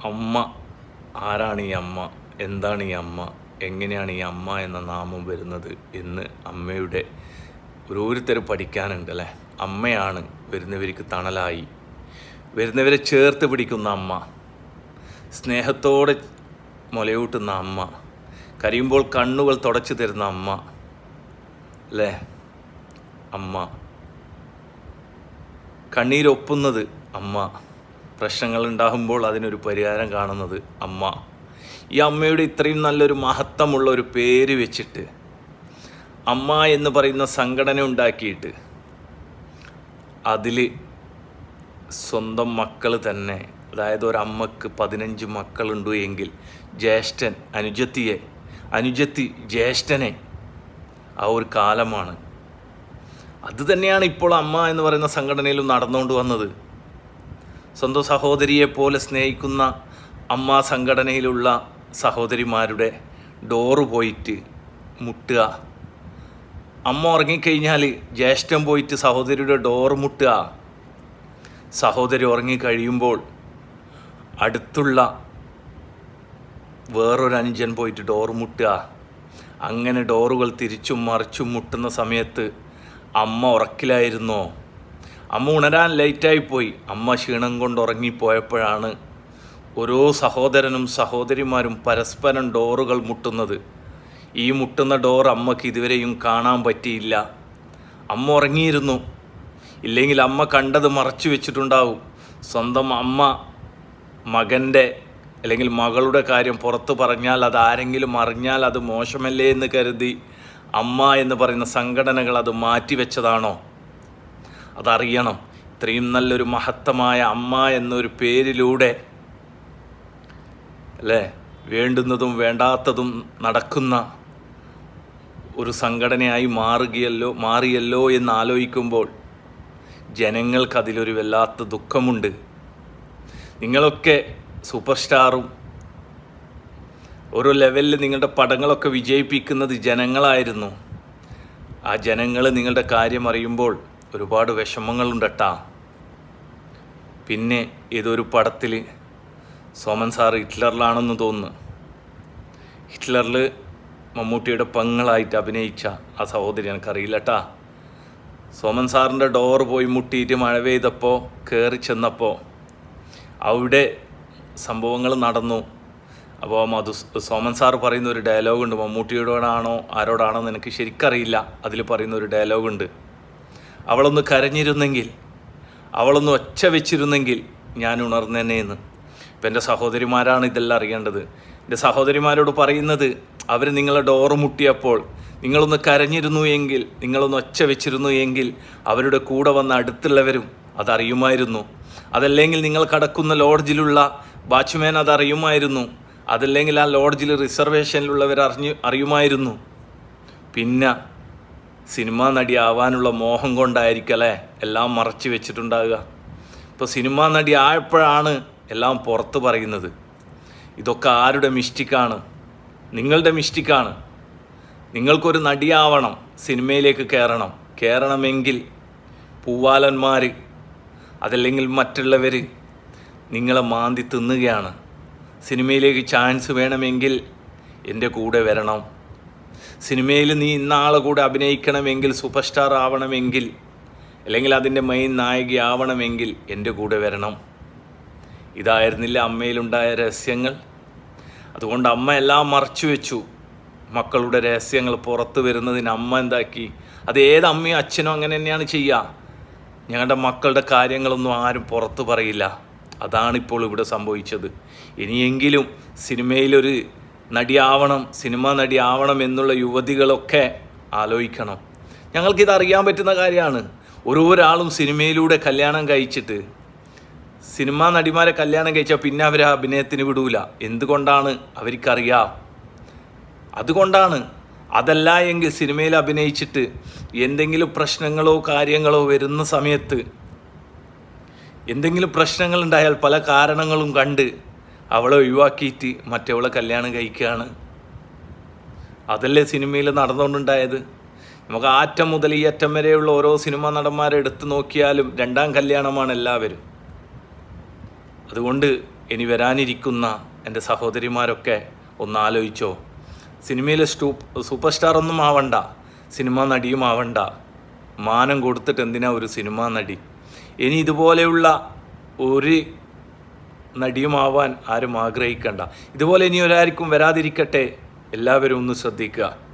അമ്മ ആരാണ് ഈ അമ്മ? എന്താണ് ഈ അമ്മ? എങ്ങനെയാണ് ഈ അമ്മ എന്ന നാമം വരുന്നത് എന്ന് അമ്മയുടെ ഓരോരുത്തരും പഠിക്കാനുണ്ട് അല്ലേ? അമ്മയാണ് വരുന്നവർക്ക് തണലായി. വരുന്നവരെ ചേർത്ത് പിടിക്കുന്ന അമ്മ. സ്നേഹത്തോടെ മുലയൂട്ടുന്ന അമ്മ. കരയുമ്പോൾ കണ്ണുകൾ തുടച്ചു തരുന്ന അമ്മ. അല്ലേ? അമ്മ. കണ്ണീരൊപ്പുന്നത് അമ്മ. പ്രശ്നങ്ങൾ ഉണ്ടാകുമ്പോൾ അതിനൊരു പരിഹാരം കാണുന്നത് അമ്മ. ഈ അമ്മയുടെ ഇത്രയും നല്ലൊരു മഹത്വമുള്ള ഒരു പേര് വെച്ചിട്ട് അമ്മ എന്ന് പറയുന്ന സംഘടന ഉണ്ടാക്കിയിട്ട് അതിൽ സ്വന്തം മക്കൾ തന്നെ അതായത് ഒരമ്മക്ക് പതിനഞ്ച് മക്കളുണ്ട് എങ്കിൽ ജ്യേഷ്ഠൻ അനുജത്തിയെ അനുജത്തി ജ്യേഷ്ഠനെ ആ ഒരു കാലമാണ്. അത് തന്നെയാണ് ഇപ്പോൾ അമ്മ എന്ന് പറയുന്ന സംഘടനയിലും നടന്നുകൊണ്ട് വന്നത്. സ്വന്തം സഹോദരിയെപ്പോലെ സ്നേഹിക്കുന്ന അമ്മ സംഘടനയിലുള്ള സഹോദരിമാരുടെ ഡോറ് പോയിട്ട് മുട്ടുക. അമ്മ ഉറങ്ങിക്കഴിഞ്ഞാൽ ജ്യേഷ്ഠൻ പോയിട്ട് സഹോദരിയുടെ ഡോറ് മുട്ടുക. സഹോദരി ഉറങ്ങിക്കഴിയുമ്പോൾ അടുത്തുള്ള വേറൊരു അനുജൻ പോയിട്ട് ഡോറ് മുട്ടുക. അങ്ങനെ ഡോറുകൾ തിരിച്ചും മറിച്ചും മുട്ടുന്ന സമയത്ത് അമ്മ ഉറക്കിലായിരുന്നോ? അമ്മ ഉണരാൻ ലേറ്റായിപ്പോയി അമ്മ ക്ഷീണം കൊണ്ട് ഉറങ്ങിപ്പോയപ്പോഴാണ് ഓരോ സഹോദരനും സഹോദരിമാരും പരസ്പരം ഡോറുകൾ മുട്ടുന്നത്. ഈ മുട്ടുന്ന ഡോർ അമ്മയ്ക്ക് ഇതുവരെയും കാണാൻ പറ്റിയില്ല. അമ്മ ഉറങ്ങിയിരുന്നു. ഇല്ലെങ്കിൽ അമ്മ കണ്ടത് മറച്ചു വെച്ചിട്ടുണ്ടാവും. സ്വന്തം അമ്മ മകന്റെ അല്ലെങ്കിൽ മകളുടെ കാര്യം പുറത്ത് പറഞ്ഞാൽ അത് ആരെങ്കിലും അറിഞ്ഞാൽ അത് മോശമല്ലേ എന്ന് കരുതി അമ്മ എന്ന് പറയുന്ന സംഘടനകൾ അത് മാറ്റിവെച്ചതാണോ അതറിയണം. ഇത്രയും നല്ലൊരു മഹത്തമായ അമ്മ എന്നൊരു പേരിലൂടെ അല്ലേ? വേണ്ടുന്നതും വേണ്ടാത്തതും നടക്കുന്ന ഒരു സംഘടനയായി മാറുകയല്ലോ മാറിയല്ലോ എന്ന് ആലോചിക്കുമ്പോൾ ജനങ്ങൾക്കതിലൊരു വല്ലാത്ത ദുഃഖമുണ്ട്. നിങ്ങളൊക്കെ സൂപ്പർ സ്റ്റാറും ഓരോ ലെവലിൽ നിങ്ങളുടെ പടങ്ങളൊക്കെ വിജയിപ്പിക്കുന്നത് ജനങ്ങളായിരുന്നു. ആ ജനങ്ങൾ നിങ്ങളുടെ കാര്യം അറിയുമ്പോൾ ഒരുപാട് വിഷമങ്ങളുണ്ടട്ടാ. പിന്നെ ഏതൊരു പടത്തിൽ സോമൻ സാർ ഹിറ്റ്ലറിലാണെന്ന് തോന്നുന്നു. ഹിറ്റ്ലറിൽ മമ്മൂട്ടിയുടെ പങ്ങളായിട്ട് അഭിനയിച്ച ആ സഹോദരി എനിക്കറിയില്ല കേട്ടാ സോമൻ സാറിന്റെ ഡോർ പോയി മുട്ടിയിട്ട് മഴ പെയ്തപ്പോൾ കയറി ചെന്നപ്പോൾ അവിടെ സംഭവങ്ങൾ നടന്നു. അപ്പോൾ മധു സോമൻ സാർ പറയുന്ന ഒരു ഡയലോഗുണ്ട് മമ്മൂട്ടിയോടാണോ ആരോടാണോ എന്ന് എനിക്ക് ശരിക്കറിയില്ല. അതിൽ പറയുന്ന ഒരു ഡയലോഗുണ്ട് അവളൊന്ന് കരഞ്ഞിരുന്നെങ്കിൽ അവളൊന്ന് ഒച്ച വെച്ചിരുന്നെങ്കിൽ ഞാൻ ഉണർന്നേനേന്ന് ഇപ്പം എന്റെ സഹോദരിമാരാണ് ഇതെല്ലാം അറിയേണ്ടത്. എന്റെ സഹോദരിമാരോട് പറയുന്നത് അവർ നിങ്ങളെ ഡോറ് മുട്ടിയപ്പോൾ നിങ്ങളൊന്ന് കരഞ്ഞിരുന്നു എങ്കിൽ നിങ്ങളൊന്ന് ഒച്ച വെച്ചിരുന്നു എങ്കിൽ അവരുടെ കൂടെ വന്ന അടുത്തുള്ളവരും അതറിയുമായിരുന്നു. അതല്ലെങ്കിൽ നിങ്ങൾ കടക്കുന്ന ലോഡ്ജിലുള്ള വാച്ച്മാൻ അതറിയുമായിരുന്നു. അതല്ലെങ്കിൽ ആ ലോഡ്ജിൽ റിസർവേഷനിലുള്ളവർ അറിഞ്ഞു അറിയുമായിരുന്നു. പിന്നെ സിനിമാ നടിയാവാനുള്ള മോഹം കൊണ്ടായിരിക്കല്ലേ എല്ലാം മറച്ചു വെച്ചിട്ടുണ്ടാകുക ഇപ്പോൾ സിനിമാ നടി ആയപ്പോഴാണ് എല്ലാം പുറത്ത് പറയുന്നത്. ഇതൊക്കെ ആരുടെ മിസ്റ്റിക്കാണ് നിങ്ങളുടെ മിസ്റ്റിക്കാണ് നിങ്ങൾക്കൊരു നടിയാവണം സിനിമയിലേക്ക് കയറണം. കയറണമെങ്കിൽ പൂവാലന്മാർ അതല്ലെങ്കിൽ മറ്റുള്ളവർ നിങ്ങളെ മാന്തി തിന്നുകയാണ്. സിനിമയിലേക്ക് ചാൻസ് വേണമെങ്കിൽ എന്റെ കൂടെ വരണം. സിനിമയിൽ നീ ഇന്നാളെ കൂടെ അഭിനയിക്കണമെങ്കിൽ സൂപ്പർ സ്റ്റാർ ആവണമെങ്കിൽ അല്ലെങ്കിൽ അതിന്റെ മെയിൻ നായികയാവണമെങ്കിൽ എന്റെ കൂടെ വരണം. ഇതായിരുന്നില്ല അമ്മയിലുണ്ടായ രഹസ്യങ്ങൾ? അതുകൊണ്ട് അമ്മ എല്ലാം മറച്ചു വെച്ചു. മക്കളുടെ രഹസ്യങ്ങൾ പുറത്തു വരുന്നതിന് അമ്മ എന്താക്കി? അത് ഏത് അമ്മയും അച്ഛനും അങ്ങനെ തന്നെയാണ് ചെയ്യുക. ഞങ്ങളുടെ മക്കളുടെ കാര്യങ്ങളൊന്നും ആരും പുറത്തു പറയില്ല. അതാണിപ്പോൾ ഇവിടെ സംഭവിച്ചത്. ഇനിയെങ്കിലും സിനിമയിലൊരു നടിയാവണം സിനിമ നടിയാവണം എന്നുള്ള യുവതികളൊക്കെ ആലോചിക്കണം. ഞങ്ങൾക്കിത് അറിയാൻ പറ്റുന്ന കാര്യമാണ്. ഓരോരാളും സിനിമയിലൂടെ കല്യാണം കഴിച്ചിട്ട് സിനിമാ നടിമാരെ കല്യാണം കഴിച്ചാൽ പിന്നെ അവർ അഭിനയത്തിന് വിടൂല. എന്തുകൊണ്ടാണ്? അവർക്കറിയാം. അതുകൊണ്ടാണ് അതല്ല എങ്കിൽ സിനിമയിൽ അഭിനയിച്ചിട്ട് എന്തെങ്കിലും പ്രശ്നങ്ങളോ കാര്യങ്ങളോ വരുന്ന സമയത്ത് എന്തെങ്കിലും പ്രശ്നങ്ങൾ ഉണ്ടായാൽ പല കാരണങ്ങളും കണ്ട് അവളെ ഒഴിവാക്കിയിട്ട് മറ്റവളെ കല്യാണം കഴിക്കുകയാണ്. അതല്ലേ സിനിമയിൽ നടന്നുകൊണ്ടുണ്ടായത്? നമുക്ക് ആറ്റം മുതൽ ഈ അറ്റം വരെയുള്ള ഓരോ സിനിമാ നടന്മാരെ എടുത്തു നോക്കിയാലും രണ്ടാം കല്യാണമാണ് എല്ലാവരും. അതുകൊണ്ട് ഇനി വരാനിരിക്കുന്ന എന്റെ സഹോദരിമാരൊക്കെ ഒന്ന് ആലോചിച്ചോ സിനിമയിലെ സ്റ്റൂ സൂപ്പർ സ്റ്റാർ ഒന്നും ആവണ്ട. സിനിമാ നടിയും ആവണ്ട. മാനം കൊടുത്തിട്ട് എന്തിനാ ഒരു സിനിമാ നടി? ഇനി ഇതുപോലെയുള്ള ഒരു നടിയുമാവാൻ ആരും ആഗ്രഹിക്കണ്ട. ഇതുപോലെ ഇനി ഒരാർക്കും വരാതിരിക്കട്ടെ. എല്ലാവരും ഒന്ന് ശ്രദ്ധിക്കുക.